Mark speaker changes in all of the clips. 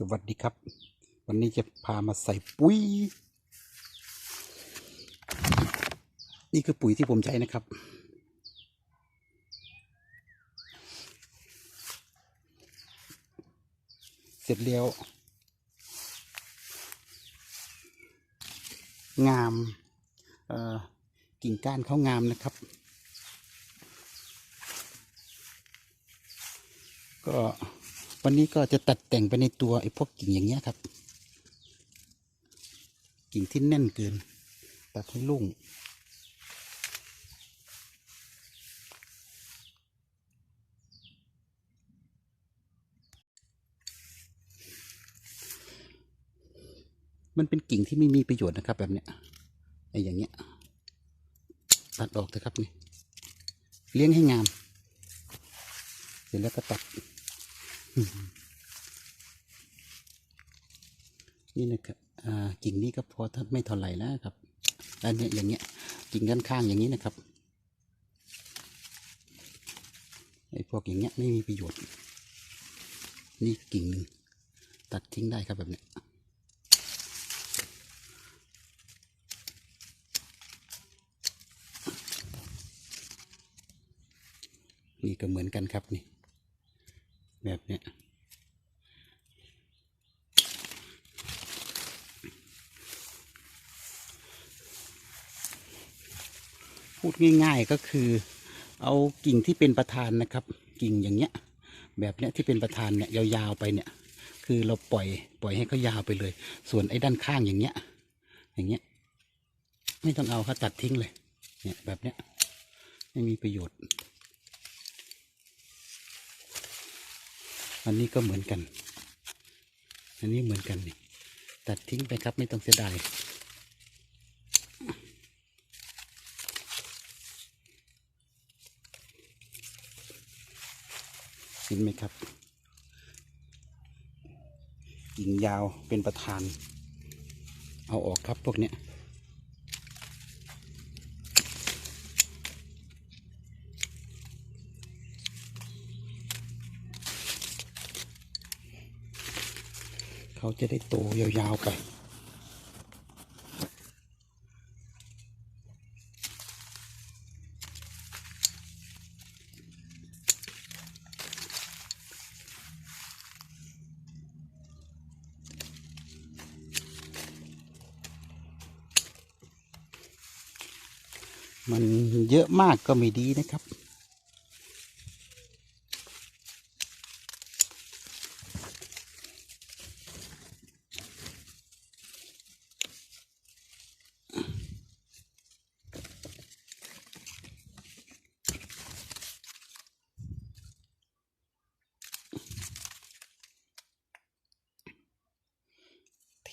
Speaker 1: สวัสดีครับ วันนี้จะพามาใส่ปุ๋ย นี่คือปุ๋ยที่ผมใช้นะครับ เสร็จแล้ว งามกิ่งก้านเขางามนะครับ ก็ วันนี้ก็จะตัดแต่งไปในตัวไอ้พวกกิ่งอย่างเงี้ยครับ กิ่งที่แน่นเกิน ตัดให้ลุ่งมันเป็นกิ่งที่ไม่มีประโยชน์นะครับ แบบเนี้ยไอ้อย่างเงี้ย ตัดออกเถอะครับนี่ เลี้ยงให้งาม เสร็จแล้วก็ตัด นี่นะครับอ่ากิ่งนี้ก็พอถ้าไม่เท่าไหร่นะครับอันเนี้ยอย่างเงี้ยกิ่งด้านข้างอย่างนี้นะครับไอ้พวกอย่างเงี้ยไม่มีประโยชน์ นี่กิ่งหนึ่งตัดทิ้งได้ครับแบบเนี้ยนี่ก็เหมือนกันครับนี่ แบบเนี้ยพูดง่ายๆก็คือ เอากิ่งที่เป็นประธานนะครับ กิ่งอย่างเงี้ย แบบเนี้ยที่เป็นประธานเนี่ยยาวๆไปเนี่ย คือเราปล่อยปล่อยให้เขายาวไปเลย ส่วนไอ้ด้านข้างอย่างเงี้ย อย่างเงี้ย ไม่ต้องเอาเขาตัดทิ้งเลย เนี่ยแบบเนี้ยไม่มีประโยชน์ อันนี้ก็เหมือนกัน อันนี้เหมือนกันนี่ตัดทิ้งไปครับไม่ต้องเสียดายเห็นไหมครับกิ่งยาวเป็นประธาน เอาออกครับพวกเนี้ย เขาจะได้โตยาวๆไป มันเยอะมากก็ไม่ดีนะครับ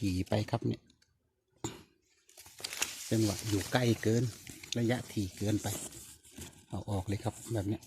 Speaker 1: ถี่ไปครับเนี่ยจังหวะอยู่ใกล้เกินระยะถี่เกินไป เอาออกเลยครับแบบเนี้ย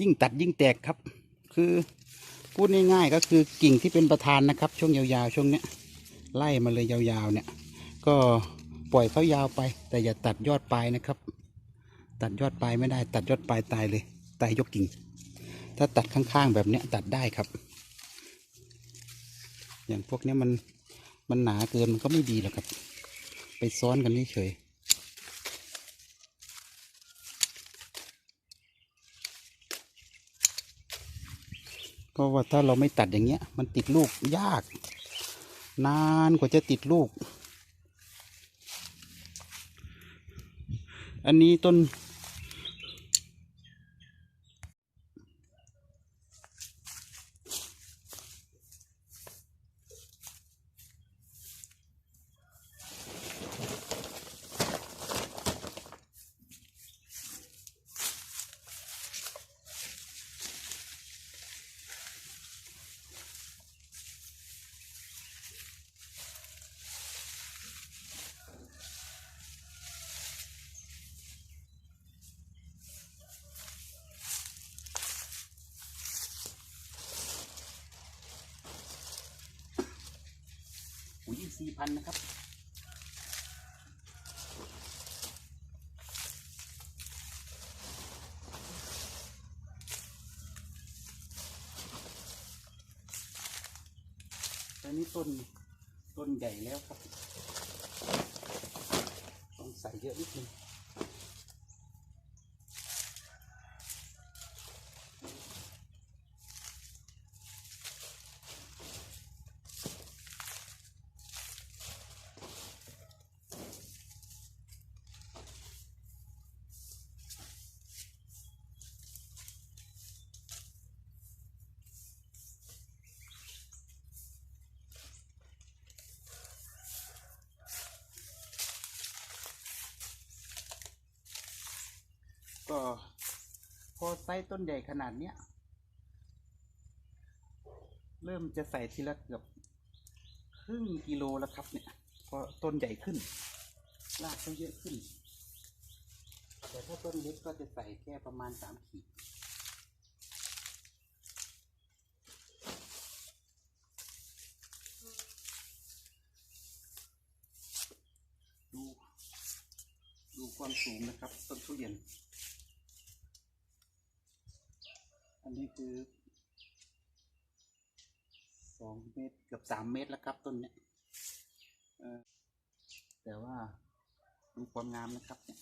Speaker 1: ยิ่งตัดยิ่งแตกครับ คือพูดง่ายๆก็คือกิ่งที่เป็นประธานนะครับ ช่วงยาวๆช่วงเนี้ยไล่มาเลยยาวๆเนี่ย ก็ปล่อยเขายาวไป แต่อย่าตัดยอดปลายนะครับ ตัดยอดปลายไม่ได้ ตัดยอดปลายตายเลยตายยกกิ่ง ถ้าตัดข้างๆแบบเนี้ยตัดได้ครับ อย่างพวกเนี้ยมันมันหนาเกินมันก็ไม่ดีหรอกครับ ไปซ้อนกันเฉยๆ เพราะว่าถ้าเราไม่ตัดอย่างเงี้ย มันติดลูกยาก นานกว่าจะติดลูก อันนี้ต้น สี่พันนะครับตอนนี้ต้นต้นใหญ่แล้วครับ ต้องใส่เยอะนิดนึง ก็พอไซส์ต้นใหญ่ขนาดเนี้ย เริ่มจะใส่ทีละเกือบครึ่งกิโลแล้วครับเนี่ยพราะต้นใหญ่ขึ้นรากก็เยอะขึ้น แต่ถ้าต้นเล็กก็จะใส่แค่ประมาณสามขีดดู ดูความสูงนะครับ ต้นทุเรียน อั นี้คือสองเมตรเกือบสามเมตรแล้วครับต้นเนี้ยเออแต่ว่าดูความงามนะครับเนี่ย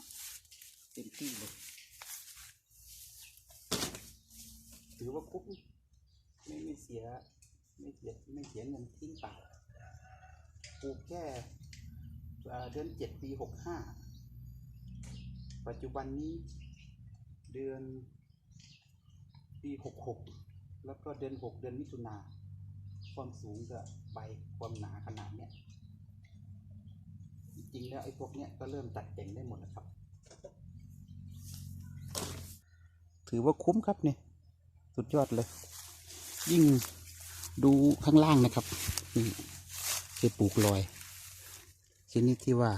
Speaker 1: เต็มที่เลยถือว่าคุ้มไม่ไม่เสียไม่เสียไม่เสียเงินทิ้งเปล่าปลูกแค่เดือนเจ็ดปีหกห้าปัจจุบันนี้เดือน ปีหกหกแล้วก็เดือนหกเดือนมิถุนาความสูงกับใบความหนาขนาดเนี้ยจริงๆแล้วไอ้พวกเนี้ยก็เริ่มตัดแต่งได้หมดแล้วครับ ถือว่าคุ้มครับเนี่ยสุดยอดเลย ยิ่งดูข้างล่างนะครับนี่จะปลูกลอยชนิดที่ว่า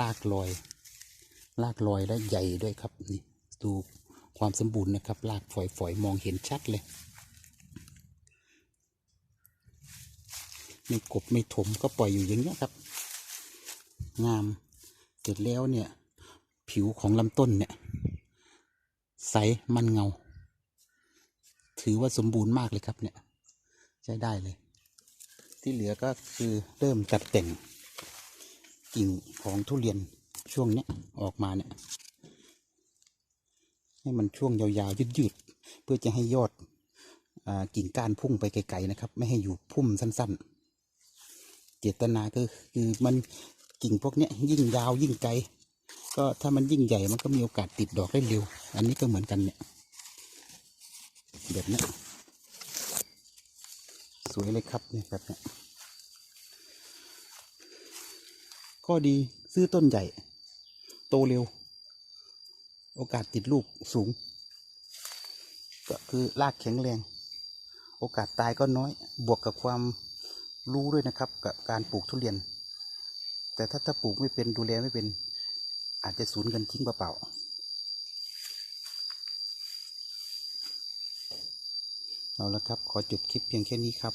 Speaker 1: ลากลอย ลากลอยและใหญ่ด้วยครับนี่ ดูความสมบูรณ์นะครับลากฝอยๆ มองเห็นชัดเลยไม่กบไม่ถมก็ปล่อยอยู่อย่างนี้ครับ งามเสร็จแล้วเนี่ย ผิวของลำต้นเนี่ย ใสมันเงา ถือว่าสมบูรณ์มากเลยครับเนี่ย ใช้ได้เลย ที่เหลือก็คือเริ่มตัดแต่งกิ่งของทุเรียนช่วงเนี้ยออกมาเนี่ย ให้มันช่วงยาวๆยืดๆเพื่อจะให้ยอดอกิ่งก้านพุ่งไปไกลๆนะครับ ไม่ให้อยู่พุ่มสั้น ๆ เจตนาก็คือมันกิ่งพวกเนี้ยยิ่งยาวยิ่งไกล ก็ถ้ามันยิ่งใหญ่มันก็มีโอกาสติดดอกได้เร็ว อันนี้ก็เหมือนกันเนี่ยแบบเนี้ยสวยเลยครับเนี่ยแบบเนี้ยข้อดีซื้อต้นใหญ่ โตเร็ว โอกาสติดลูกสูง ก็คือรากแข็งแรง โอกาสตายก็น้อย บวกกับความรู้ด้วยนะครับ กับการปลูกทุเรียน แต่ถ้าถ้าปลูกไม่เป็นดูแลไม่เป็น อาจจะสูญเงินทิ้งเปล่าเอาละครับ ขอจบคลิปเพียงแค่นี้ครับ